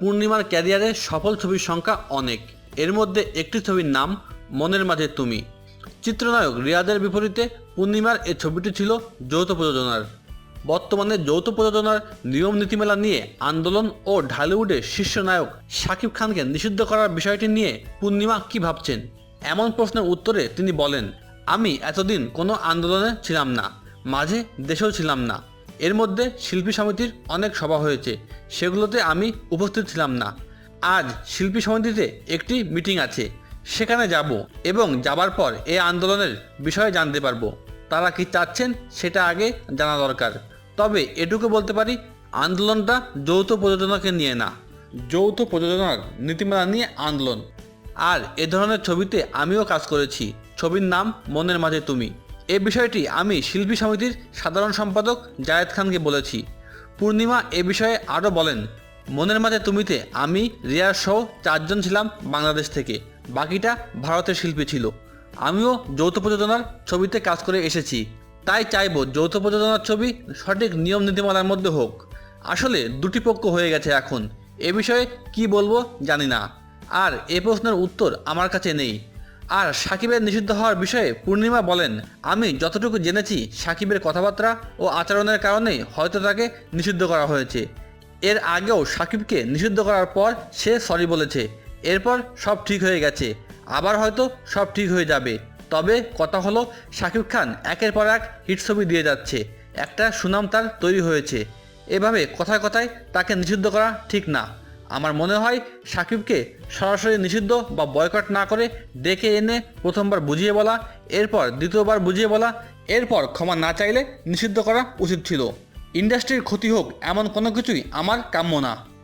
পূর্ণিমার ক্যারিয়ারে সফল ছবির সংখ্যা অনেক। এর মধ্যে একটি ছবির নাম, মনের মাঝে তুমি। চিত্রনায়ক রিয়াদের বিপরীতে পূর্ণিমার এই ছবিটি ছিল যৌথ প্রযোজনার। বর্তমানে যৌথ প্রযোজনার নিয়ম নীতিমেলা নিয়ে আন্দোলন ও ঢালিউডের শীর্ষ নায়ক শাকিব খানকে নিষিদ্ধ করার বিষয়টি নিয়ে পূর্ণিমা কি ভাবছেন? এমন প্রশ্নের উত্তরে তিনি বলেন, আমি এতদিন কোনো আন্দোলনে ছিলাম না। মাঝে দেশেও ছিলাম না। এর মধ্যে শিল্পী সমিতির অনেক সভা হয়েছে। সেগুলোতে আমি উপস্থিত ছিলাম না। আজ শিল্পী সমিতিতে একটি মিটিং আছে। সেখানে যাব এবং যাবার পর এ আন্দোলনের বিষয়ে জানতে পারব। তারা কি চাচ্ছেন সেটা আগে জানা দরকার। তবে এটুকু বলতে পারি, আন্দোলনটা যৌথ প্রযোজনাকে নিয়ে না। যৌথ প্রযোজনার নীতিমালা নিয়ে আন্দোলন। আর এ ধরনের ছবিতে আমিও কাজ করেছি। ছবির নাম মনের মাঝে তুমি। এ বিষয়টি আমি শিল্পী সমিতির সাধারণ সম্পাদক জায়েদ খানকে বলেছি। পূর্ণিমা এ বিষয়ে আরও বলেন, মনের মাঝে তুমিতে আমি, রিয়ার সহ চারজন ছিলাম বাংলাদেশ থেকে। বাকিটা ভারতের শিল্পী ছিল। আমিও যৌথ প্রযোজনার ছবিতে কাজ করে এসেছি। তাই চাইব যৌথ প্রযোজনার ছবি সঠিক নিয়ম নীতিমালার মধ্যে হোক। আসলে দুটি পক্ষ হয়ে গেছে এখন। এ বিষয়ে কি বলব জানি না। আর এ প্রশ্নের উত্তর আমার কাছে নেই। আর সাকিবের নিষিদ্ধ হওয়ার বিষয়ে পূর্ণিমা বলেন, আমি যতটুকু জেনেছি, সাকিবের কথাবার্তা ও আচরণের কারণে হয়তো তাকে নিষিদ্ধ করা হয়েছে। এর আগেও সাকিবকে নিষিদ্ধ করার পর সে সরি বলেছে। এরপর সব ঠিক হয়ে গেছে। আবার হয়তো সব ঠিক হয়ে যাবে। তবে কথা হলো, সাকিব খান একের পর এক হিট ছবি দিয়ে যাচ্ছে। একটা সুনাম তার তৈরি হয়েছে। এভাবে কথায় কথায় তাকে নিষিদ্ধ করা ঠিক না। আমার মনে হয় সাকিবকে সরাসরি নিষিদ্ধ বা বয়কট না করে ডেকে এনে প্রথমবার বুঝিয়ে বলা, এরপর দ্বিতীয়বার বুঝিয়ে বলা, এরপর ক্ষমা না চাইলে নিষিদ্ধ করা উচিত ছিল। ইন্ডাস্ট্রির ক্ষতি হোক এমন কোনো কিছুই আমার কাম্য না।